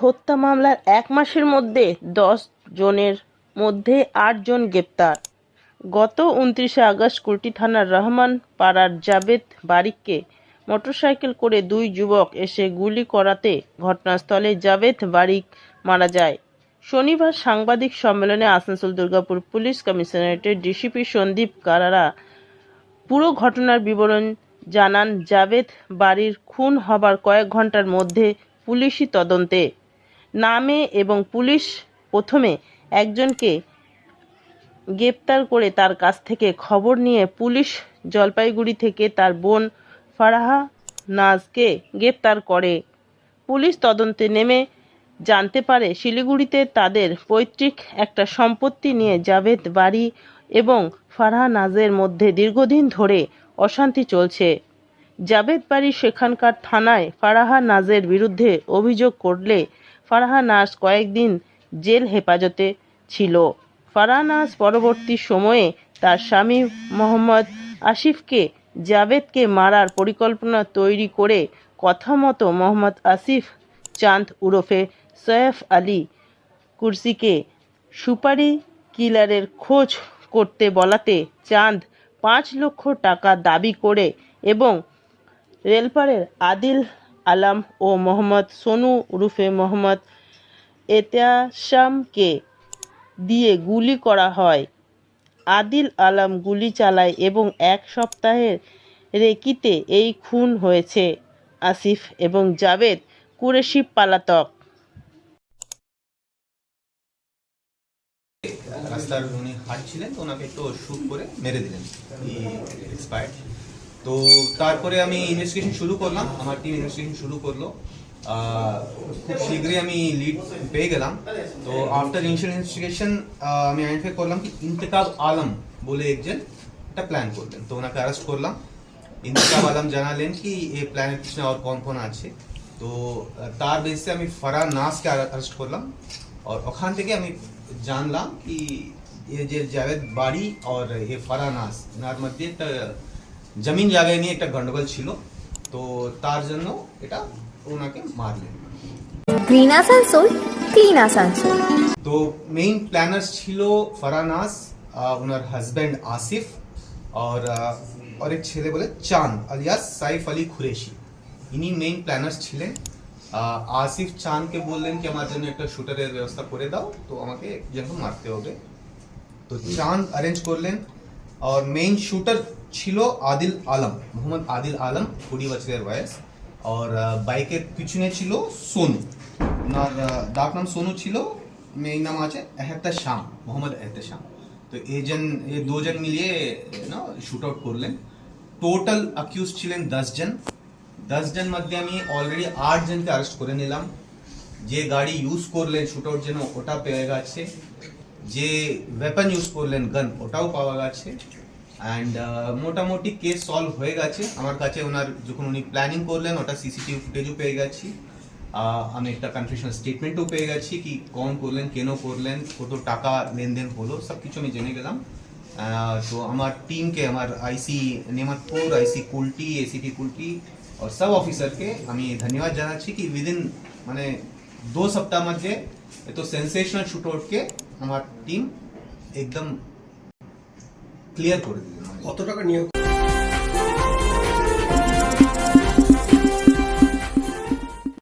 হত্যা মামলার এক মাসের মধ্যে দশ জনের মধ্যে আট জন গ্রেপ্তার। গত উনত্রিশে আগস্ট কুর্টি থানার রহমান পাড়ার জাবেদ বারিককে মোটরসাইকেল করে দুই যুবক এসে গুলি করাতে ঘটনাস্থলে জাবেদ বারিক মারা যায়। শনিবার সাংবাদিক সম্মেলনে আসানসোল দুর্গাপুর পুলিশ কমিশনারেটের ডিসিপি সন্দীপ কারারা পুরো ঘটনার বিবরণ জানান, জাভেদ বাড়ির খুন হবার কয়েক ঘণ্টার মধ্যে পুলিশি তদন্তে। নামে এবং পুলিশ প্রথমে একজনকে গ্রেপ্তার করে তার কাছ থেকে খবর নিয়ে পুলিশ জলপাইগুড়ি থেকে তার বোন ফারাহা নাজকে গ্রেপ্তার করে। পুলিশ তদন্তে নেমে জানতে পারে শিলিগুড়িতে তাদের পৈতৃক একটা সম্পত্তি নিয়ে জাভেদ বাড়ি এবং ফারহা নাজের মধ্যে দীর্ঘদিন ধরে অশান্তি চলছে। জাভেদ বাড়ি সেখানকার থানায় ফারাহা নাজের বিরুদ্ধে অভিযোগ করলে ফারাহা নাজ কয়েকদিন জেল হেফাজতে ছিল। ফারাহা নাজ পরবর্তী সময়ে তার স্বামী মোহাম্মদ আসিফকে, জাভেদকে মারার পরিকল্পনা তৈরি করে কথা মতো মোহাম্মদ আসিফ চাঁদ উরফে সৈয়ফ আলী কুরসিকে সুপারি কিলারের খোঁজ করতে বলাতে চাঁদ পাঁচ লক্ষ টাকা দাবি করে এবং রেলপাড়ের আদিল আলাম ও মোহাম্মদ সোনু উরুফে মোহাম্মদ এতিয়াসামকে দিয়ে গুলি করা হয়। আদিল আলাম গুলি চালায় এবং এক সপ্তাহের রেকিতে এই খুন হয়েছে আসিফ এবং জাভেদ। কুরেশি পালাতক। রাস্তার উনি হাঁটছিলেন ওনাকে একটু করে মেরে দিলেন। তো তারপরে আমি ইনভেস্টিগেশন শুরু করলাম। আমার টিম ইনভেস্টিগেশন শুরু করল। খুব শীঘ্রই আমি লিড পেয়ে গেলাম। তো আফটার ইনিশিয়াল ইনভেস্টিগেশন আমি আইডেন্টিফাই করলাম কি ইন্তেকাব আলম বলে একজন একটা প্ল্যান করলেন। তো ওনাকে অ্যারেস্ট করলাম। ইন্তেকাব আলম জানালেন কি এই প্ল্যানের পিছনে আর কোন কোন আছে। তো আহ, তার বেসে আমি ফারা নাসকে অ্যারেস্ট করলাম আর ওখান থেকে আমি জানলাম কি ये যে জাভেদ বাড়ি আর এ ফারা নাস এনার মধ্যে একটা জমিন জায়গায় নিয়ে একটা গন্ডগোল ছিল তো তার জন্য এটা ওনাকে মারলেন গ্রিন আসানসোল ক্লিন আসানসোল তো মেইন প্ল্যানার্স ছিল ফারানাস আহ, ওনার হাজব্যান্ড আসিফ আর আহ, আর এক ছেলে বলে চাঁদ আলিয়াস সাইফ আলী খুরেশি ইনি মেইন প্ল্যানার্স ছিলেন আহ, আসিফ চাঁদকে বললেন কি আমার জন্য একটা শুটারের ব্যবস্থা করে দাও তো আমাকে যখন মারতে হবে তো চাঁদ অ্যারেঞ্জ করলেন আর মেইন শুটার ছিল আদিল আলম মোহাম্মদ আদিল আলম কুড়ি বছরের বয়স আর আহ, বাইকের পিছনে ছিল সোনু ওনার আহ, ডাক নাম সোনু ছিল মেইন নাম আছে এহতা শাম মোহাম্মদ এহতা শাম তো এজন এ দুজন মিলিয়ে না শুট আউট করলেন টোটাল অ্যাকিউজ ছিলেন দশ জন দশ জন মধ্যে আমি অলরেডি আট জনকে অ্যারেস্ট করে নিলাম। যে গাড়ি ইউজ করলেন শুট আউট জন্য ওটা পেয়ে গেছে। যে ওয়েপন ইউজ করলেন গান ওটাও পাওয়া গেছে। অ্যান্ড মোটামুটি কেস সলভ হয়ে গেছে। আমার কাছে ওনার যখন উনি প্ল্যানিং করলেন, ওটা সিসিটিভি ফুটেজও পেয়ে গেছি। আমি একটা কনফিউশন স্টেটমেন্টও পেয়ে গেছি কি কোন করলেন, কেন করলেন, কত টাকা লেনদেন হলো সব কিছু আমি জেনে গেলাম। তো আমার টিমকে আমার IC Nematpur IC Kulti ACP Kulti সব অফিসারকে আমি ধন্যবাদ জানাচ্ছি কি উইদিন মানে দু সপ্তাহ মধ্যে এত সেন্সেশনাল শুট আউটকে আমার টিম একদম ক্লিয়ার করে দিল কত টাকা নিয়োগ